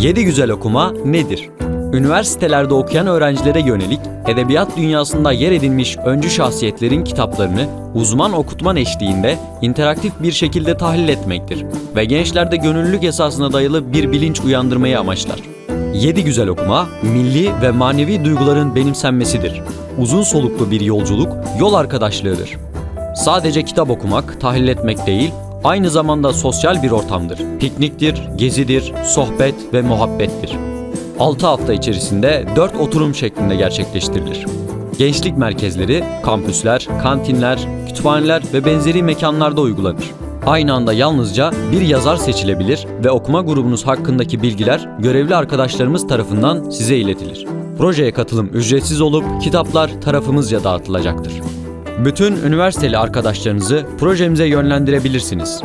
7 güzel okuma nedir? Üniversitelerde okuyan öğrencilere yönelik edebiyat dünyasında yer edinmiş öncü şahsiyetlerin kitaplarını uzman okutman eşliğinde interaktif bir şekilde tahlil etmektir ve gençlerde gönüllülük esasına dayalı bir bilinç uyandırmayı amaçlar. 7 güzel okuma, milli ve manevi duyguların benimsenmesidir. Uzun soluklu bir yolculuk, yol arkadaşlığıdır. Sadece kitap okumak, tahlil etmek değil, aynı zamanda sosyal bir ortamdır. Pikniktir, gezidir, sohbet ve muhabbettir. 6 hafta içerisinde 4 oturum şeklinde gerçekleştirilir. Gençlik merkezleri, kampüsler, kantinler, kütüphaneler ve benzeri mekanlarda uygulanır. Aynı anda yalnızca bir yazar seçilebilir ve okuma grubunuz hakkındaki bilgiler görevli arkadaşlarımız tarafından size iletilir. Projeye katılım ücretsiz olup kitaplar tarafımızca dağıtılacaktır. Bütün üniversiteli arkadaşlarınızı projemize yönlendirebilirsiniz.